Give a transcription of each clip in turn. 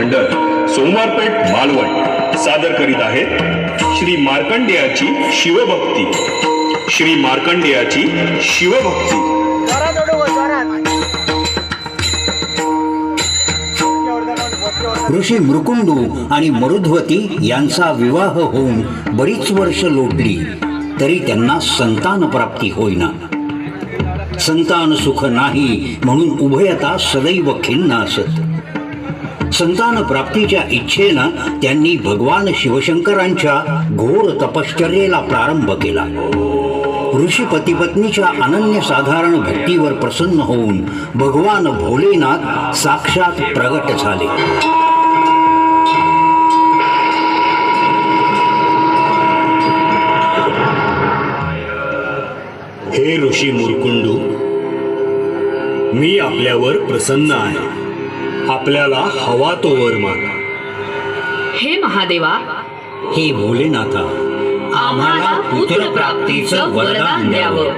मंडळ सोमवारपेठ मालवण सादर करीत आहे श्री मार्कंडेयाची शिवभक्ती. श्री मार्कंडेयाची शिवभक्ती. ऋषी मृकुंडू आणि मरुद्वती यांचा विवाह होऊन बरीच वर्ष लोटली तरी त्यांना संतान प्राप्ती होईना. संतान सुख नाही म्हणून उभयता सदैव खिन्न असत संतान प्राप्तीच्या इच्छेनं त्यांनी भगवान शिवशंकरांच्या घोर तपश्चर्येला प्रारंभ केला. ऋषी पतीपत्नीच्या अनन्यसाधारण भक्तीवर प्रसन्न होऊन भगवान भोलेनाथ साक्षात प्रगट झाले. हे ऋषी मुरकुंडू मी आपल्यावर प्रसन्न आहे. आपल्याला हवा तो वर मागा हे महादेवा हे भोलेनाथा आम्हाला पुत्रप्राप्तीचं वरदान द्यावं.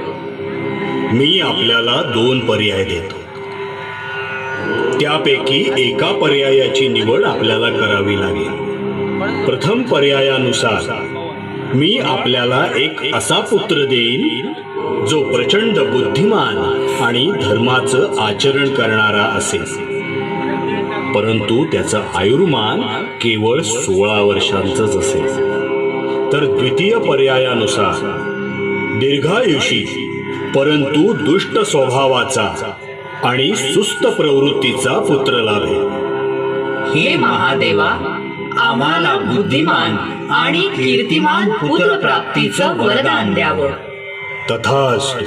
मी आपल्याला दोन पर्याय देतो. त्यापैकी एका पर्यायाची निवड आपल्याला करावी लागेल. प्रथम पर्यायानुसार मी आपल्याला एक असा पुत्र देईन जो प्रचंड बुद्धिमान आणि धर्माचं आचरण करणारा असेल. परंतु त्याचं आयुर्मान केवळ सोळा वर्षांचंच असेल. तर द्वितीय पर्यायानुसार दीर्घायुषी परंतु दुष्ट स्वभावाचा आणि सुस्त प्रवृत्तीचा पुत्र लाभेल हे महादेवा आम्हाला बुद्धिमान आणि कीर्तिमान पुत्रप्राप्तीचं वरदान द्यावं. तथास्तु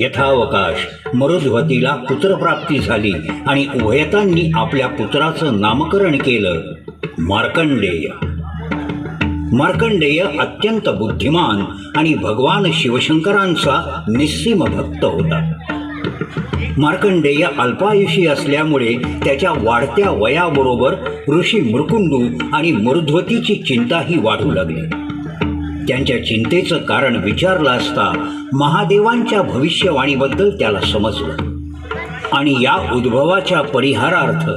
यथावकाश. मरुध्वतीला पुत्रप्राप्ती झाली आणि उभयतांनी आपल्या पुत्राचं नामकरण केलं. मार्कंडेय. मार्कंडेय अत्यंत बुद्धिमान आणि भगवान शिवशंकरांचा निस्सीम भक्त होता. मार्कंडेय अल्पायुषी असल्यामुळे त्याच्या वाढत्या वयाबरोबर ऋषी मृकुंडू आणि मरुध्वतीची चिंताही वाढू लागली. त्यांच्या चिंतेचं कारण विचारलं असता महादेवांच्या भविष्यवाणीबद्दल त्याला समजलं. आणि या उद्भवाच्या परिहारार्थ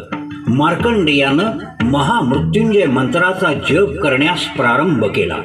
मार्कंडेयानं महामृत्युंजय मंत्राचा जप करण्यास प्रारंभ केला.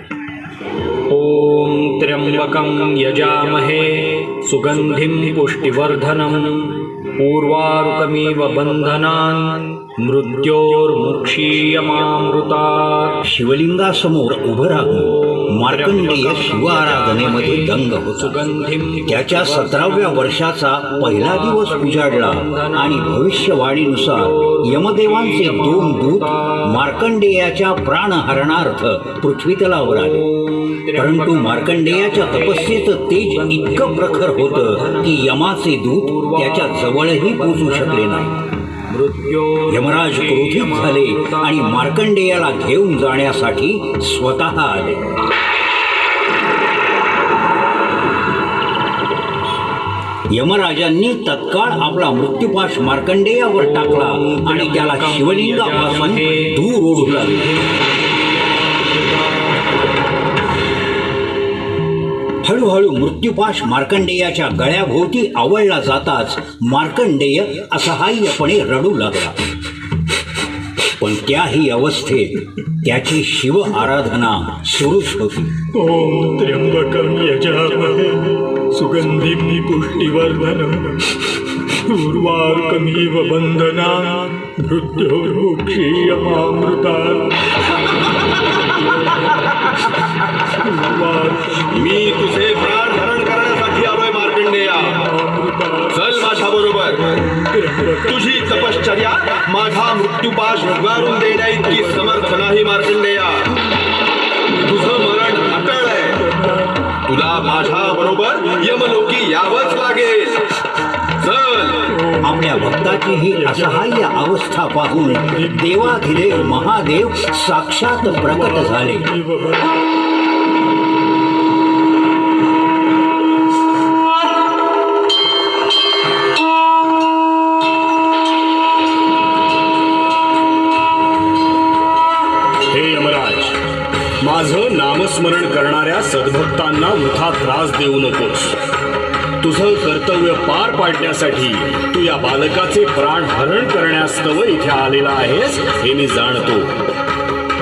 ओम त्र्यंबकं यजामहे सुगन्धिं पुष्टिवर्धनम् पूर्वारुकमिव बन्धनान् मृत्योर्मुक्षीयमामृतात्। शिवलिंगासमोर उभं राहून मार्कंडेय शिव आराधनेमध्ये दंग होता. सुगन्धिं त्याच्या सतराव्या वर्षाचा पहिला दिवस उजाडला आणि भविष्यवाणीनुसार यमदेवांचे दोन दूत मार्कंडेयाच्या प्राणहरणार्थ पृथ्वीतलावर आले. परंतु मार्कंडेयाच्या तपस्येचं तेज इतकं प्रखर होतं की यमाचे दूत त्याच्या जवळही पोचू शकले नाही. यमराज क्रोधित झाले आणि मार्कंडेयाला घेऊन जाण्यासाठी स्वतः आले. यमराजांनी तत्काळ आपला मृत्यूपाश मार्कंडेयावर टाकला आणि त्याला शिवलिंगापासून दूर ओढू लागले हळूहळू मृत्यूपाश मार्कंडेयाच्या गळ्याभोवती आवळला जाताच मार्कंडेय असहाय्यपणे रडू लागला. पण त्याही अवस्थेत त्याची शिव आराधना सुरूच होती. ओम त्र्यंबकम यजामहे सुगन्धिं पुष्टिवर्धनम्। पूर्वार्कमिव बंधना मृत्योर्मुक्षीयमामृता मृत्यूपाश उगारून देण्या इतकी समर्थ नाही मार्कंडेया तुझं मरण अटळ आहे. तुला माझ्या बरोबर यमलोकी यावंच लागेल. चल. आपल्या भक्ताची ही असहाय्य अवस्था पाहून देवाधिदेव महादेव साक्षात प्रकट झाले. करणाऱ्या सद्भक्तांना वृथा त्रास देऊ नकोस. तुझं कर्तव्य पार पाडण्यासाठी तू या बालकाचे प्राण हरण करण्यास्तव इथे आलेला आहेस हे मी जाणतो.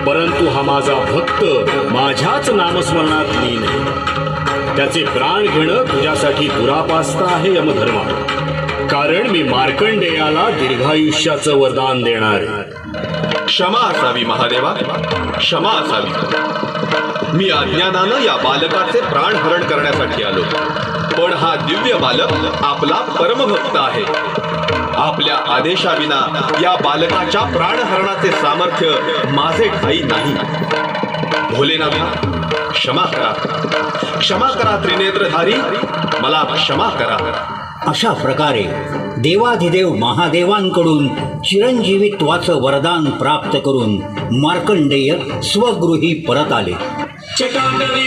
परंतु हा माझा भक्त माझ्याच नामस्मरणात लीन आहे. त्याचे प्राण घेणं तुझ्यासाठी दुरापास्त आहे यमधर्मा. कारण मी मार्कंडेयाला दीर्घायुष्याचं वरदान देणार आहे. क्षमा असावी महादेवा. क्षमा असावी. मी अज्ञानानं या बालकाचे प्राण हरण करण्यासाठी आलो. पण हा दिव्य बालक आपला परमभक्त आहे. आपल्या आदेशाविना या बालकाच्या प्राणहरणाचे सामर्थ्य माझे ठाई नाही. भोलेनाथ क्षमा करा. क्षमा करा त्रिनेत्रधारी. मला क्षमा करा. अशा प्रकारे देवाधिदेव महादेवांकडून चिरंजीवित्वाचं वरदान प्राप्त करून मार्कंडेय स्वगृही परत आले. चटाटवे